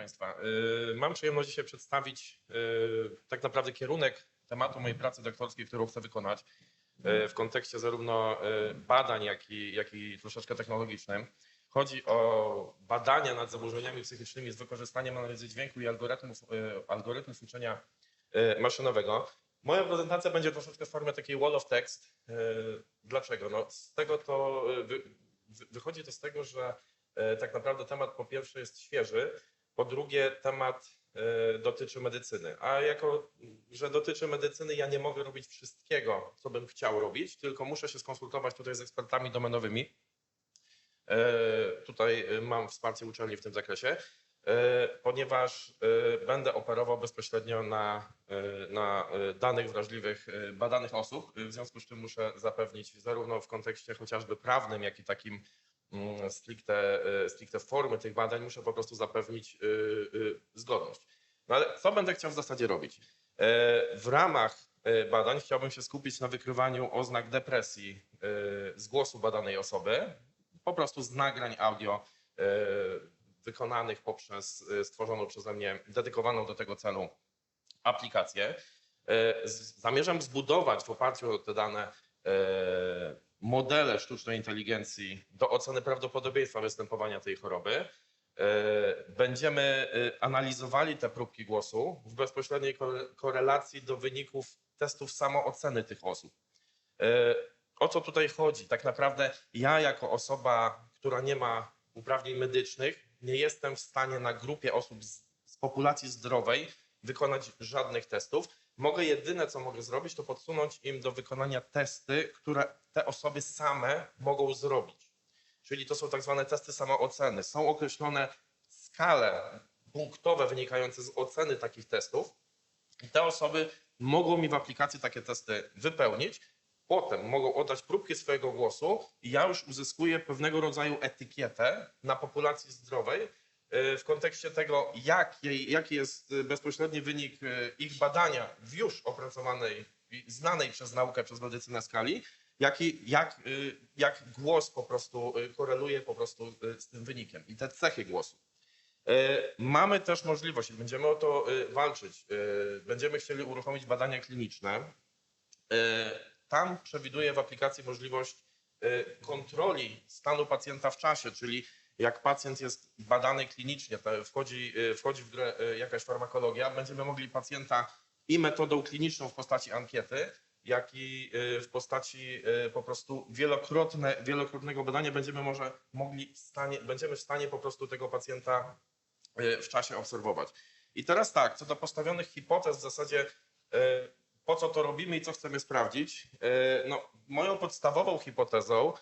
Państwa. Y, Mam przyjemność dzisiaj przedstawić y, tak naprawdę kierunek tematu mojej pracy doktorskiej, którą chcę wykonać y, w kontekście zarówno badań, jak i, jak i troszeczkę technologicznym. Chodzi o badania nad zaburzeniami psychicznymi z wykorzystaniem analizy dźwięku i algorytmów, algorytmów uczenia maszynowego. Moja prezentacja będzie troszeczkę w formie takiej wall of text. Dlaczego? No, z tego to wy, wy- wychodzi to z tego, że tak naprawdę temat po pierwsze jest świeży, po drugie temat e, dotyczy medycyny. A jako, że dotyczy medycyny, ja nie mogę robić wszystkiego, co bym chciał robić, tylko muszę się skonsultować tutaj z ekspertami domenowymi. E, Tutaj e, mam wsparcie uczelni w tym zakresie, ponieważ będę operował bezpośrednio na, na danych wrażliwych badanych osób, w związku z czym muszę zapewnić zarówno w kontekście chociażby prawnym, jak i takim stricte, e, stricte formy tych badań, muszę po prostu zapewnić y, y, zgodność. No ale co będę chciał w zasadzie robić? E, W ramach e, badań chciałbym się skupić na wykrywaniu oznak depresji e, z głosu badanej osoby, po prostu z nagrań audio wykonanych poprzez stworzoną przeze mnie, dedykowaną do tego celu aplikację. Zamierzam zbudować w oparciu o te dane modele sztucznej inteligencji do oceny prawdopodobieństwa występowania tej choroby. E, Będziemy e, analizowali te próbki głosu w bezpośredniej kore- korelacji do wyników testów samooceny tych osób. E, O co tutaj chodzi? Tak naprawdę ja jako osoba, która nie ma uprawnień medycznych, nie jestem w stanie na grupie osób z populacji zdrowej wykonać żadnych testów. Mogę jedyne, co mogę zrobić, to podsunąć im do wykonania testy, które te osoby same mogą zrobić. Czyli to są tak zwane testy samooceny. Są określone skale punktowe wynikające z oceny takich testów. I te osoby mogą mi w aplikacji takie testy wypełnić. Potem mogą oddać próbki swojego głosu i ja już uzyskuję pewnego rodzaju etykietę na populacji zdrowej w kontekście tego, jak jej, jaki jest y, bezpośredni wynik y, ich badania w już opracowanej, znanej przez naukę, przez medycynę skali, jak, i, jak, y, jak głos po prostu y, koreluje po prostu y, z tym wynikiem i te cechy głosu. Mamy też możliwość będziemy o to walczyć. Będziemy chcieli uruchomić badania kliniczne. Tam przewiduję w aplikacji możliwość kontroli stanu pacjenta w czasie, czyli jak pacjent jest badany klinicznie, wchodzi, e, wchodzi w grę e, jakaś farmakologia, będziemy mogli pacjenta i metodą kliniczną w postaci ankiety, jak i e, w postaci po prostu wielokrotne, wielokrotnego badania będziemy może mogli w stanie, będziemy w stanie po prostu tego pacjenta w czasie obserwować. I teraz tak, co do postawionych hipotez w zasadzie po co to robimy i co chcemy sprawdzić. No, moją podstawową hipotezą,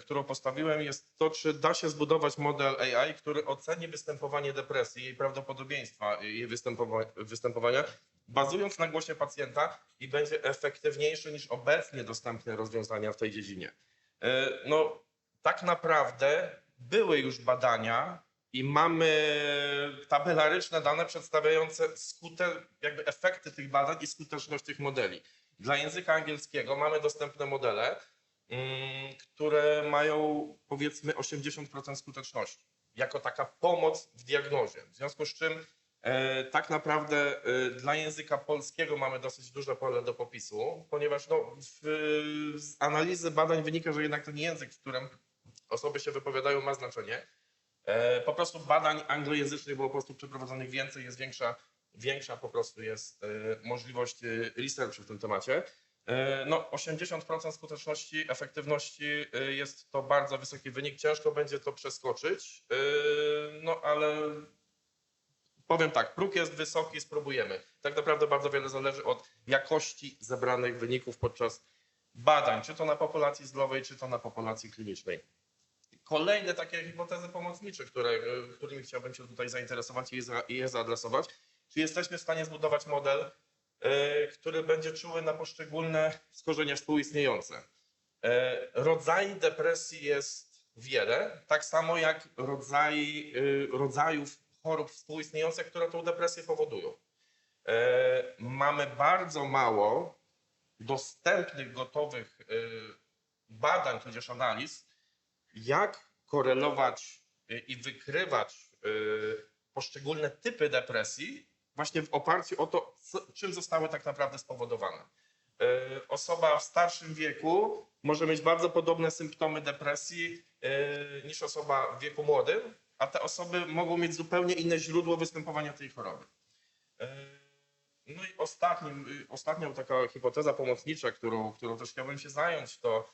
którą postawiłem jest to, czy da się zbudować model AI, który oceni występowanie depresji, jej prawdopodobieństwa jej występowa- występowania, bazując na głosie pacjenta i będzie efektywniejszy niż obecnie dostępne rozwiązania w tej dziedzinie. E, No, tak naprawdę były już badania i mamy tabelaryczne dane przedstawiające skute, jakby efekty tych badań i skuteczność tych modeli. Dla języka angielskiego mamy dostępne modele, które mają powiedzmy 80% skuteczności, jako taka pomoc w diagnozie. W związku z czym e, tak naprawdę e, dla języka polskiego mamy dosyć duże pole do popisu, ponieważ no, z analizy badań wynika, że jednak ten język, w którym osoby się wypowiadają, ma znaczenie. E, Po prostu badań anglojęzycznych było po prostu przeprowadzonych więcej, jest większa, większa po prostu jest możliwość researchu w tym temacie. E, No 80% skuteczności, efektywności e, jest to bardzo wysoki wynik. Ciężko będzie to przeskoczyć, e, no ale powiem tak, próg jest wysoki, spróbujemy. Tak naprawdę bardzo wiele zależy od jakości zebranych wyników podczas badań, czy to na populacji zdrowej, czy to na populacji klinicznej kolejne takie hipotezy pomocnicze, które, którymi chciałbym się tutaj zainteresować i je, zaadresować. Czy jesteśmy w stanie zbudować model, który będzie czuły na poszczególne skorzenia współistniejące? E, rodzajów depresji jest wiele, tak samo jak rodzaj, e, rodzajów chorób współistniejących, które tą depresję powodują. E, mamy bardzo mało dostępnych, gotowych e, badań, tudzież analiz, jak korelować i wykrywać poszczególne typy depresji, właśnie w oparciu o to, co, czym zostały tak naprawdę spowodowane. E, Osoba w starszym wieku może mieć bardzo podobne symptomy depresji e, niż osoba w wieku młodym, a te osoby mogą mieć zupełnie inne źródło występowania tej choroby. E, No i ostatnim, y, ostatnią taka hipoteza pomocnicza, którą, którą też chciałbym się zająć, to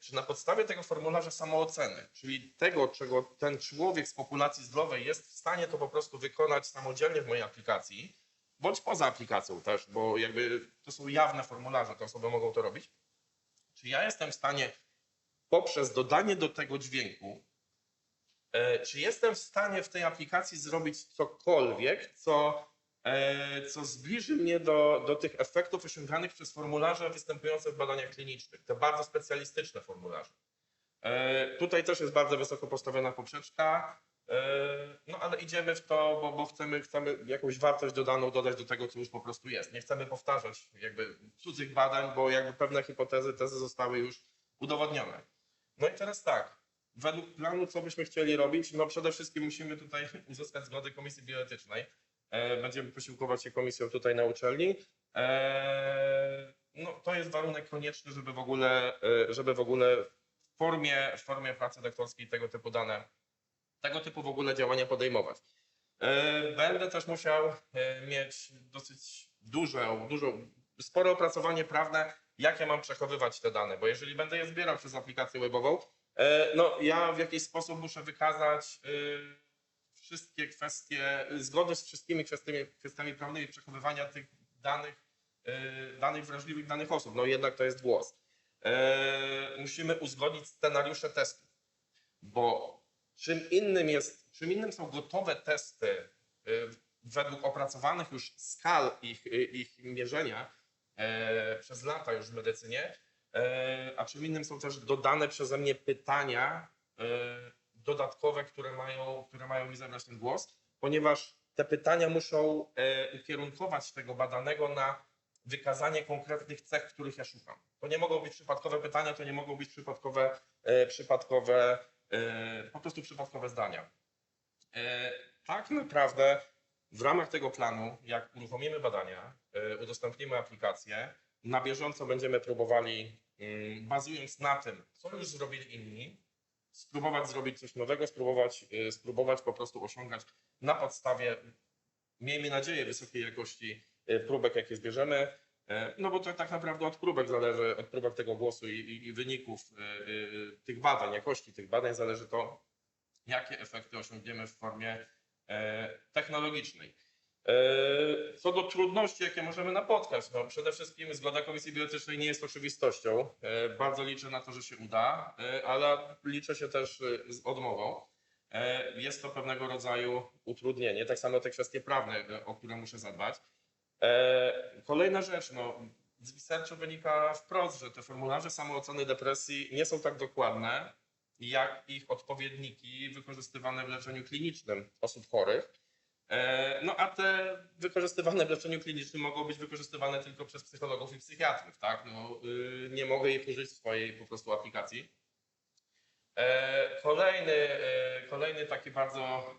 czy na podstawie tego formularza samooceny, czyli tego, czego ten człowiek z populacji zdrowej jest w stanie to po prostu wykonać samodzielnie w mojej aplikacji, bądź poza aplikacją też, bo jakby to są jawne formularze, te osoby mogą to robić. Czy ja jestem w stanie poprzez dodanie do tego dźwięku, e, czy jestem w stanie w tej aplikacji zrobić cokolwiek, co co zbliży mnie do, do tych efektów osiąganych przez formularze występujące w badaniach klinicznych, te bardzo specjalistyczne formularze. E, Tutaj też jest bardzo wysoko postawiona poprzeczka, e, no ale idziemy w to, bo, bo chcemy, chcemy jakąś wartość dodaną dodać do tego, co już po prostu jest. Nie chcemy powtarzać jakby cudzych badań, bo jakby pewne hipotezy, tezy zostały już udowodnione. No i teraz tak, według planu, co byśmy chcieli robić, no przede wszystkim musimy tutaj uzyskać zgodę Komisji Bioetycznej. E, Będziemy posiłkować się komisją tutaj na uczelni. E, No, to jest warunek konieczny, żeby w ogóle, e, żeby w ogóle w formie, w formie pracy doktorskiej tego typu dane, tego typu w ogóle działania podejmować. Będę też musiał mieć dosyć duże, dużo, spore opracowanie prawne, jak ja mam przechowywać te dane, bo jeżeli będę je zbierał przez aplikację webową, no ja w jakiś sposób muszę wykazać wszystkie kwestie, zgody z wszystkimi kwestiami, kwestiami prawnymi przechowywania tych danych, e, danych wrażliwych danych osób. No jednak to jest głos. E, Musimy uzgodnić scenariusze testów, bo czym innym jest, czym innym są gotowe testy e, według opracowanych już skal ich, ich mierzenia e, przez lata już w medycynie, e, a czym innym są też dodane przeze mnie pytania dodatkowe, które mają, które mają mi zabrać ten głos, ponieważ te pytania muszą e, ukierunkować tego badanego na wykazanie konkretnych cech, których ja szukam. To nie mogą być przypadkowe pytania, to nie mogą być przypadkowe, e, przypadkowe e, po prostu przypadkowe zdania. Tak naprawdę w ramach tego planu, jak uruchomimy badania, udostępnimy aplikację, na bieżąco będziemy próbowali, mm, bazując na tym, co już zrobili inni, spróbować zrobić coś nowego, spróbować, y, spróbować po prostu osiągać na podstawie, miejmy nadzieję, wysokiej jakości y, próbek, jakie zbierzemy. E, No bo to tak naprawdę od próbek zależy, od próbek tego głosu i, i, i wyników tych badań, jakości tych badań zależy to, jakie efekty osiągniemy w formie e, technologicznej. E, Co do trudności, jakie możemy napotkać, no przede wszystkim zgoda Komisji Bioetycznej nie jest oczywistością. E, Bardzo liczę na to, że się uda, e, ale liczę się też z odmową. Jest to pewnego rodzaju utrudnienie, tak samo te kwestie prawne, o które muszę zadbać. Kolejna rzecz, no, z researchu wynika wprost, że te formularze samooceny depresji nie są tak dokładne, jak ich odpowiedniki wykorzystywane w leczeniu klinicznym osób chorych. E, No a te wykorzystywane w leczeniu klinicznym mogą być wykorzystywane tylko przez psychologów i psychiatrów, tak? No, y, nie mogę ich użyć w swojej po prostu aplikacji. E, Kolejny, e, kolejny taki bardzo,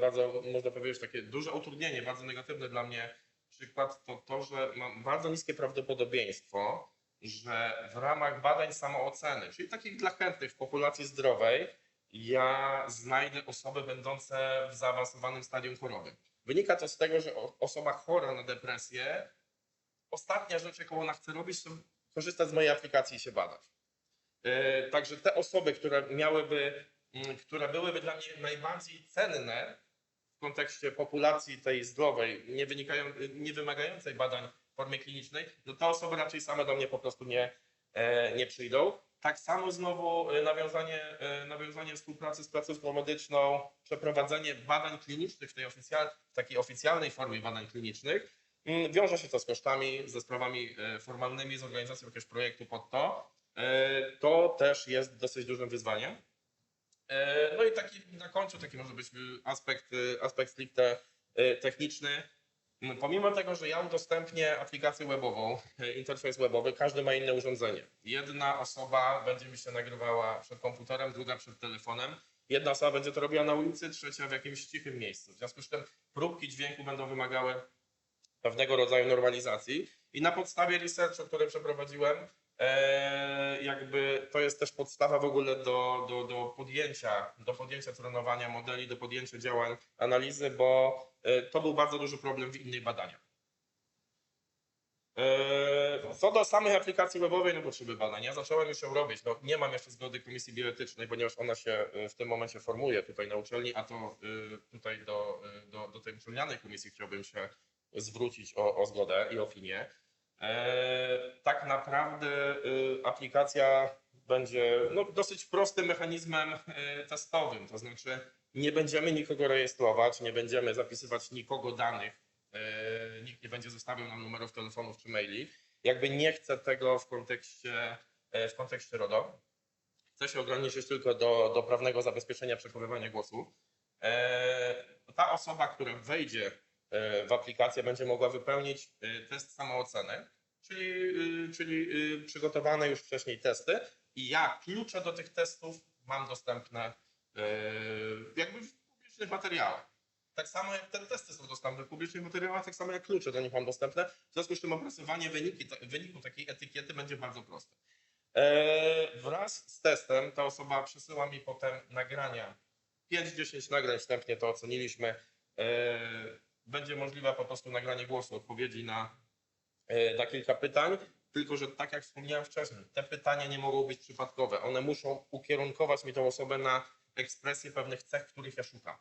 bardzo, można powiedzieć, takie duże utrudnienie, bardzo negatywne dla mnie przykład to to, że mam bardzo niskie prawdopodobieństwo, że w ramach badań samooceny, czyli takich dla chętnych w populacji zdrowej, ja znajdę osoby będące w zaawansowanym stadium choroby. Wynika to z tego, że osoba chora na depresję, ostatnia rzecz, jaką ona chce robić, to korzystać z mojej aplikacji i się badać. E, Także te osoby, które miałyby, mm, które byłyby dla mnie najbardziej cenne w kontekście populacji tej zdrowej, nie, wynikają, nie wymagającej badań w formie klinicznej, no te osoby raczej same do mnie po prostu nie, e, nie przyjdą. Tak samo znowu e, nawiązanie, e, nawiązanie współpracy z placówką medyczną, przeprowadzenie badań klinicznych w, tej oficjal, w takiej oficjalnej formie badań klinicznych. mm, Wiąże się to z kosztami, ze sprawami e, formalnymi, z organizacją jakiegoś projektu pod to. To też jest dosyć dużym wyzwaniem. No i taki na końcu taki może być aspekt, aspekt stricte techniczny. Mm, Pomimo tego, że ja udostępnię aplikację webową, y, interfejs webowy, każdy ma inne urządzenie. Jedna osoba będzie mi się nagrywała przed komputerem, druga przed telefonem. Jedna osoba będzie to robiła na ulicy, trzecia w jakimś cichym miejscu. W związku z tym próbki dźwięku będą wymagały pewnego rodzaju normalizacji i na podstawie researchu, który przeprowadziłem, e, jakby to jest też podstawa w ogóle do, do, do podjęcia, do podjęcia trenowania modeli, do podjęcia działań analizy, bo e, to był bardzo duży problem w innych badaniach. E, Co do samej aplikacji webowej, no potrzeby badań, ja zacząłem już ją robić. No, nie mam jeszcze zgody Komisji Bioetycznej, ponieważ ona się w tym momencie formuje tutaj na uczelni, a to tutaj do, do, do tej uczelnianej komisji chciałbym się zwrócić o, o zgodę i opinię. E, tak naprawdę e, aplikacja będzie no, dosyć prostym mechanizmem e, testowym, to znaczy nie będziemy nikogo rejestrować, nie będziemy zapisywać nikogo danych, e, nikt nie będzie zostawiał nam numerów telefonów czy maili. Jakby nie chcę tego w kontekście, w kontekście RODO. Chcę się ograniczyć tylko do, do prawnego zabezpieczenia przechowywania głosu. E, Ta osoba, która wejdzie w aplikację, będzie mogła wypełnić e, test samooceny, czyli, y, czyli przygotowane już wcześniej testy i ja klucze do tych testów mam dostępne e, jakby w publicznych materiałach. Tak samo jak te testy są dostępne w publicznych materiałach, tak samo jak klucze do nich mam dostępne. W związku z tym opracowanie wyniki, wyniku takiej etykiety będzie bardzo proste. E, wraz z testem ta osoba przesyła mi potem nagrania. 5-10 nagrań wstępnie to oceniliśmy. Będzie możliwe po prostu nagranie głosu, odpowiedzi na, e, na kilka pytań. Tylko, że tak jak wspomniałem wcześniej, te pytania nie mogą być przypadkowe. One muszą ukierunkować mi tą osobę na ekspresję pewnych cech, których ja szukam.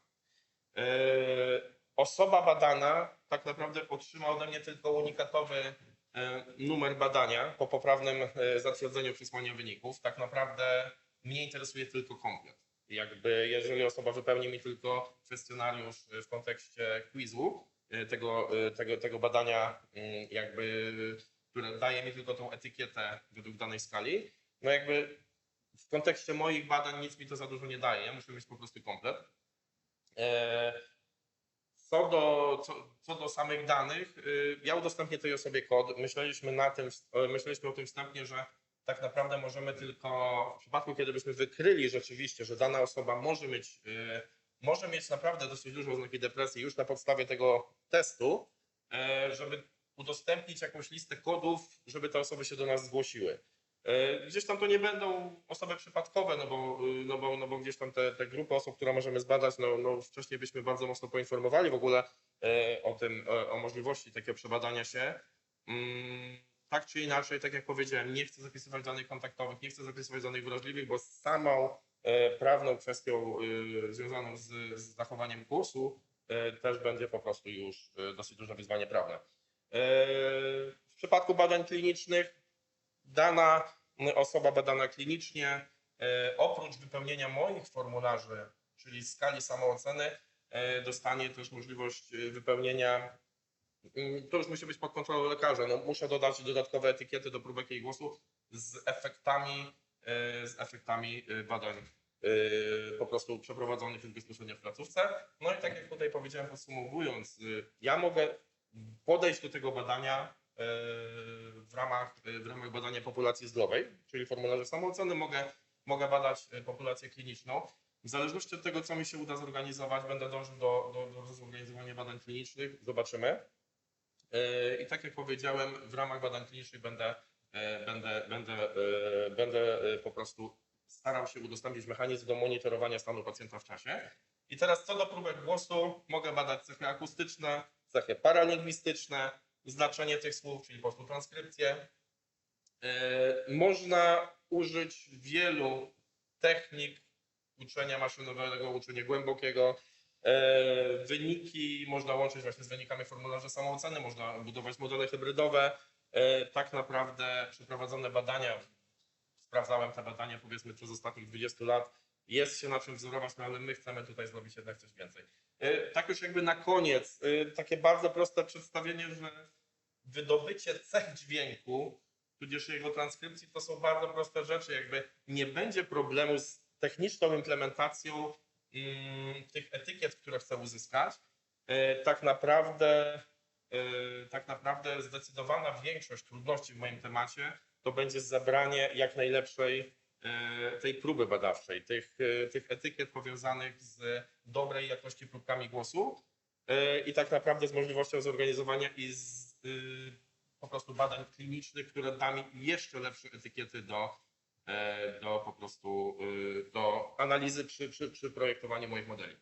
E, Osoba badana tak naprawdę otrzyma ode mnie tylko unikatowy e, numer badania po poprawnym zatwierdzeniu przesłania wyników. Tak naprawdę mnie interesuje tylko komplet. Jakby jeżeli osoba wypełni mi tylko kwestionariusz e, w kontekście quizu, e, tego, e, tego, tego badania, mm, jakby, które daje mi tylko tą etykietę według danej skali, no jakby w kontekście moich badań nic mi to za dużo nie daje. Ja muszę mieć po prostu komplet. Co do, co, co do samych danych, ja udostępnię tej osobie kod. Myśleliśmy, na tym, myśleliśmy o tym wstępnie, że tak naprawdę możemy tylko w przypadku, kiedy byśmy wykryli rzeczywiście, że dana osoba może mieć, y, może mieć naprawdę dosyć duże oznaki depresji już na podstawie tego testu, e, żeby udostępnić jakąś listę kodów, żeby te osoby się do nas zgłosiły. E, Gdzieś tam to nie będą osoby przypadkowe, no bo, y, no bo, no bo gdzieś tam te, te grupy osób, które możemy zbadać, no, no wcześniej byśmy bardzo mocno poinformowali w ogóle o tym, o, o możliwości takiego przebadania się. Tak czy inaczej, tak jak powiedziałem, nie chcę zapisywać danych kontaktowych, nie chcę zapisywać danych wrażliwych, bo samą e, prawną kwestią y, związaną z, z zachowaniem głosu e, też będzie po prostu już e, dosyć duże wyzwanie prawne. E, W przypadku badań klinicznych dana osoba badana klinicznie, e, oprócz wypełnienia moich formularzy, czyli skali samooceny, e, dostanie też możliwość e, wypełnienia, to już musi być pod kontrolą lekarza, no, muszę dodać dodatkowe etykiety do próbek jej głosu z efektami, e, z efektami e, badań e, po prostu przeprowadzonych już bezpośrednio w placówce. No i tak jak tutaj powiedziałem podsumowując, ja mogę podejść do tego badania w ramach, w ramach badania populacji zdrowej, czyli formularze samooceny, mogę, mogę badać populację kliniczną. W zależności od tego, co mi się uda zorganizować, będę dążył do, do, do zorganizowania badań klinicznych. Zobaczymy. E, I tak jak powiedziałem, w ramach badań klinicznych będę, e, będę, będę, e, będę po prostu starał się udostępnić mechanizm do monitorowania stanu pacjenta w czasie. I teraz co do próbek głosu, mogę badać cechy akustyczne, cechy paralingwistyczne, znaczenie tych słów, czyli po prostu transkrypcję. Można użyć wielu technik uczenia maszynowego, uczenia głębokiego. E, Wyniki można łączyć właśnie z wynikami formularza samooceny, można budować modele hybrydowe. E, Tak naprawdę przeprowadzone badania, sprawdzałem te badania powiedzmy przez ostatnich 20 lat, jest się na czym wzorować, no ale my chcemy tutaj zrobić jednak coś więcej. E, Tak już jakby na koniec, takie bardzo proste przedstawienie, że wydobycie cech dźwięku, tudzież jego transkrypcji, to są bardzo proste rzeczy. Jakby nie będzie problemu z techniczną implementacją tych etykiet, które chcę uzyskać. E, Tak naprawdę, e, tak naprawdę zdecydowana większość trudności w moim temacie to będzie zebranie jak najlepszej, e, tej próby badawczej, tych, tych etykiet powiązanych z dobrej jakości próbkami głosu i tak naprawdę z możliwością zorganizowania i z y, po prostu badań klinicznych, które da mi jeszcze lepsze etykiety do, do po prostu y, do analizy przy, przy, przy projektowaniu moich modeli.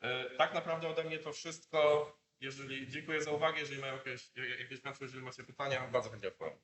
E, Tak naprawdę ode mnie to wszystko. Jeżeli dziękuję za uwagę, jeżeli mają jakieś, jakieś jeżeli macie pytania, bardzo chętnie odpowiem.